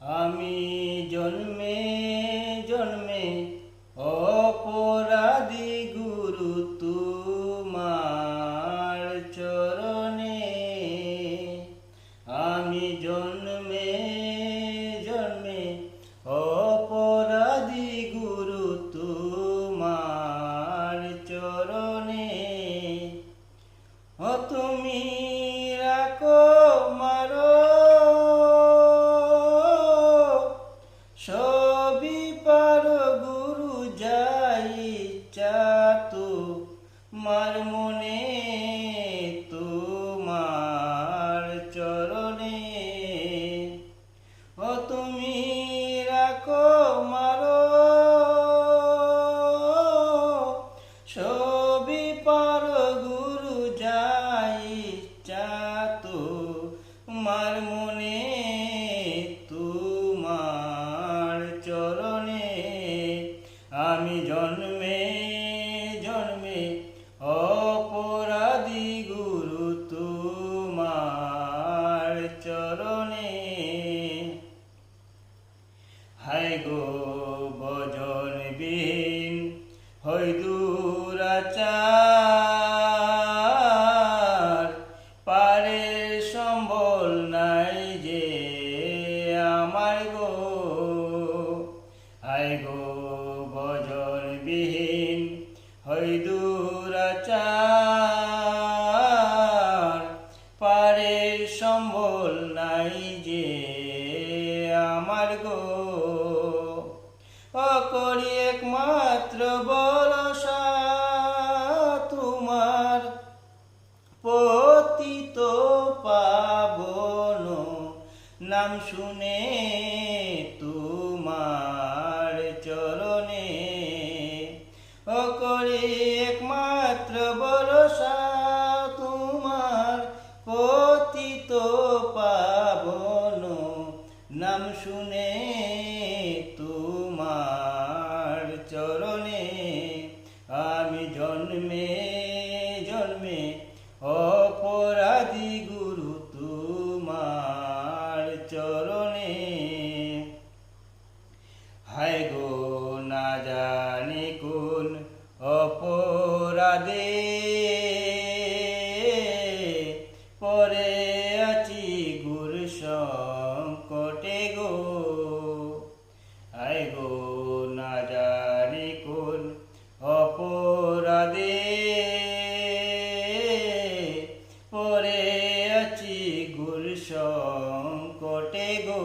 আমি জন্মে জন্মে অপরাধী গুরু তোমার চরণে। আমি জন্মে জন্মে অপরাধী গুরু তোমার চরণে। ও তুমি রাখো মারো মার মনে তোমার চরণে। ও তুমি রাখো মারো। সবই পার গুরু যাই চাতু মার মনে তোমার চরণে। আমি জন্মে চরণে হাই গো বজন বিহীন হই দূরাচার। পারে সম্বল নাই যে আমার গো। হাই গো সম্বল নাই যে আমার গো। অকরি একমাত্র বরসা তোমার। পতিত পাবন নাম শুনে তোমার চরণে আমি জন্মে জন্মে অপরাধী গুরু তোমার চরণে। হায় গো, না জানি কোন অপরাধে পরে আছি গুর সংকটে গো। হায় গো সংকটে গো।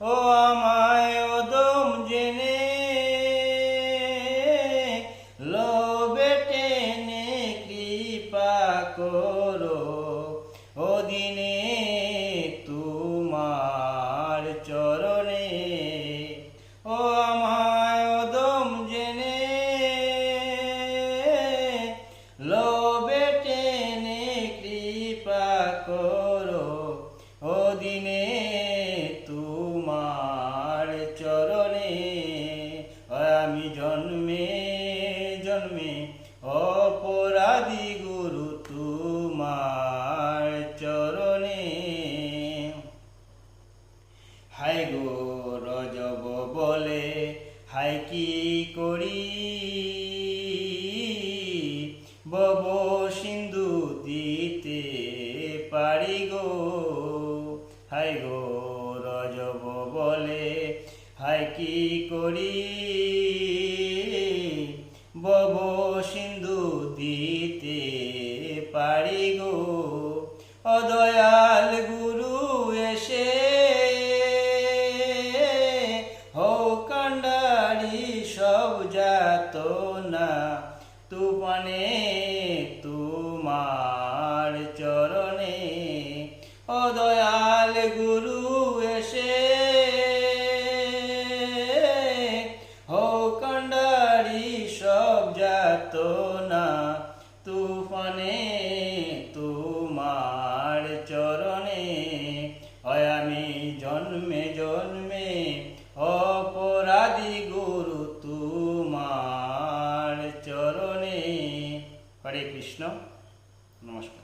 ও আমায় ওদম জেনে লোবে টেনে কৃপা করো। ও দিনে তোমার চরণে জন্মে অপরাধী গুরু তোমার চরণে। হাই গো রজব বলে হাই কি করি? বব সিন্ধু দিতে পারি গো। হাই গো রজব বলে হাই কি করি? অদয়াল গুরু এসে, হো কান্ডারি সব যাত না তুপনে তোমার চরণে। অদয়াল গুরু এসে, হো কান্ডারি সব যাত না তুফানে হরে কৃষ্ণ নমস্কার